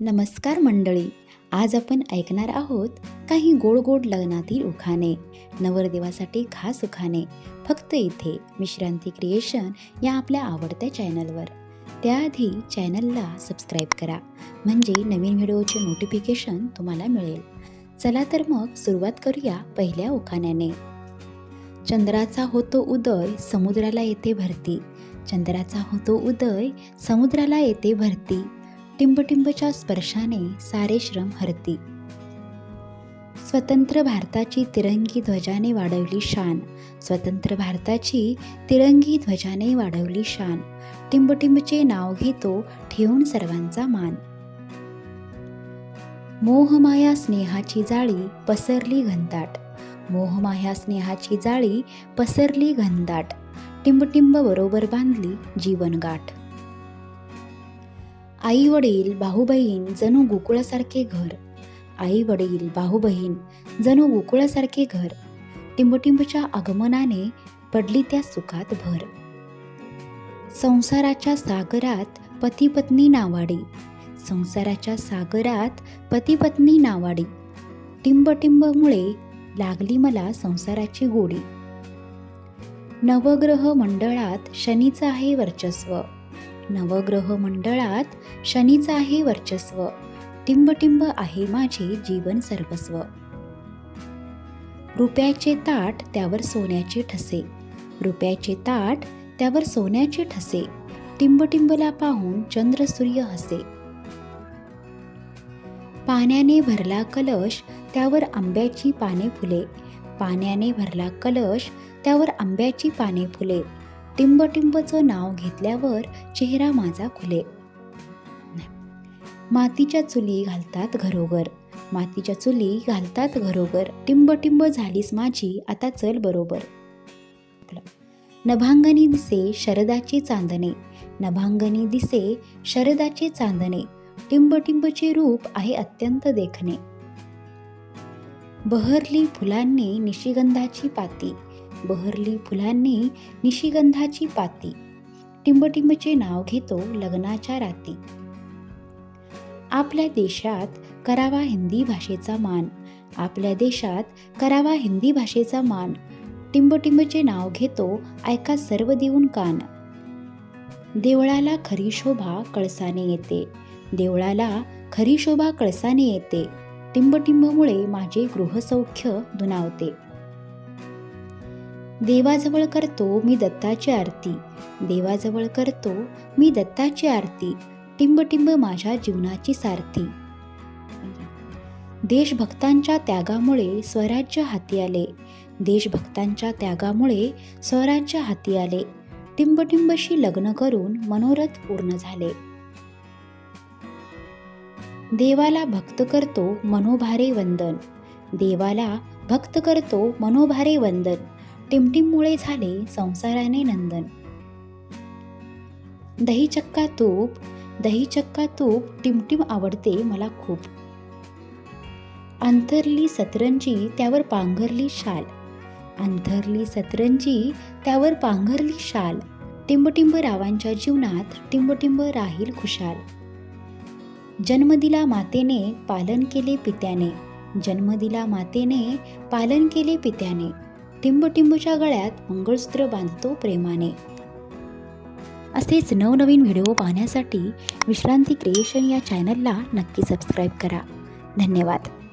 नमस्कार मंडळी. आज आपण ऐकणार आहोत काही गोड गोड लग्नातील उखाणे नवरदेवासाठी खास उखाणे. फक्त इथे विश्रांती क्रिएशन या आपल्या आवडत्या चॅनलवर. त्याआधी चॅनलला सबस्क्राईब करा म्हणजे नवीन व्हिडिओचे नोटिफिकेशन तुम्हाला मिळेल. चला तर मग सुरुवात करूया पहिल्या उखाण्याने. चंद्राचा होतो उदय समुद्राला येते भरती. चंद्राचा होतो उदय समुद्राला येते भरती. टिंबटिंबच्या स्पर्शाने सारे श्रम हरती. स्वतंत्र भारताची तिरंगी ध्वजाने वाढवली शान. स्वतंत्र भारताची तिरंगी ध्वजाने वाढवली शान. टिंबटिंबचे नाव घेतो ठेवून सर्वांचा मान. मोहमाया स्नेहाची जाळी पसरली घनदाट. मोहमाया स्नेहाची जाळी पसरली घनदाट. टिंबटिंब बरोबर बांधली जीवनगाठ. आई वडील भाऊबहीण जणू गोकुळासारखे घर. आई वडील भाऊबहीण जणू गोकुळासारखे घर. टिंबटिंबच्या आगमनाने पडली त्या सुखात भर. संसाराच्या सागरात पती पत्नी नावाडी. संसाराच्या सागरात पती पत्नी नावाडी. टिंबटिंबमुळे लागली मला संसाराची गोडी. नवग्रह मंडळात शनीचं आहे वर्चस्व. नवग्रह मंडळात शनीचं आहे वर्चस्व. टिंबटिंब आहे माझे जीवन सर्वस्व. रुपयाचे ताट त्यावर सोन्याचे ठसे. रुपयाचे ताट त्यावर सोन्याचे ठसे. टिंबटिंबला पाहून चंद्र सूर्य हसे. पाण्याने भरला कलश त्यावर आंब्याची पाने फुले. पाण्याने भरला कलश त्यावर आंब्याची पाने फुले. टिंबटिंबचं नाव घेतल्यावर चेहरा माझा खुले. मातीच्या चुली घालतात घरोघर. मातीच्या चुली घालतात घरोघर. टिंबटिंब झालीस माझी आता चल बरोबर. नभांगणी दिसे शरदाचे चांदणे. नभांगणी दिसे शरदाचे चांदणे. टिंबटिंबचे रूप आहे अत्यंत देखणे. बहरली फुलांनी निशिगंधाची पाती. बहरली फुलांनी निशिगंधाची पाती. टिंबटिंबचे नाव घेतो लग्नाच्या राती. आपल्या देशात करावा हिंदी भाषेचा मान. आपल्या देशात करावा हिंदी भाषेचा मान. टिंबटिंबचे नाव घेतो ऐका सर्व देऊन कान. देवळाला खरी शोभा कळसाने येते. देवळाला खरी शोभा कळसाने येते. टिंबटिंबमुळे माझे गृहसौख्य दुनावते देवाजवळ करतो मी दत्ताची आरती. देवाजवळ करतो मी दत्ताची आरती. टिंबटिंब माझ्या जीवनाची सारथी. देशभक्तांच्या त्यागामुळे स्वराज्य हाती आले. देशभक्तांच्या त्यागामुळे स्वराज्य हाती आले. टिंबटिंबशी लग्न करून मनोरथ पूर्ण झाले. देवाला भक्त करतो मनोभारे वंदन. देवाला भक्त करतो मनोभारे वंदन. टिमटिममुळे झाले संसाराने नंदन. दही चक्का तूप दही चक्का तूप टिमटिम आवडते मला खूप. अंथरली सतरंजी त्यावर पांघरली शाल. अंथरली सतरंजी त्यावर पांघरली शाल. टिंबटिंब रावांच्या जीवनात टिंबटिंब राहील खुशाल. जन्म दिला मातेने पालन केले पित्याने. जन्म दिला मातेने पालन केले पित्याने. टिंबटिंबच्या गळ्यात मंगळसूत्र बांधतो प्रेमाने. असेच नवनवीन व्हिडिओ पाहण्यासाठी विश्रांती क्रिएशन या चॅनलला नक्की सबस्क्राईब करा. धन्यवाद.